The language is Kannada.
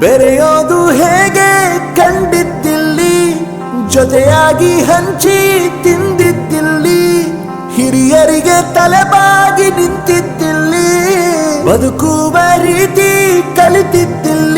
ಬೆರೆಯೋದು ಹೇಗೆ ಕಂಡಿದ್ದಿಲ್ಲಿ? ಜೊತೆಯಾಗಿ ಹಂಚಿ ತಿಂದಿದ್ದಿಲ್ಲಿ? ಹಿರಿಯರಿಗೆ ತಲೆಬಾಗಿ ನಿಂತಿದ್ದಿಲ್ಲಿ? ಬದುಕುವ ರೀತಿ ಕಲಿತಿದ್ದಿಲ್ಲಿ?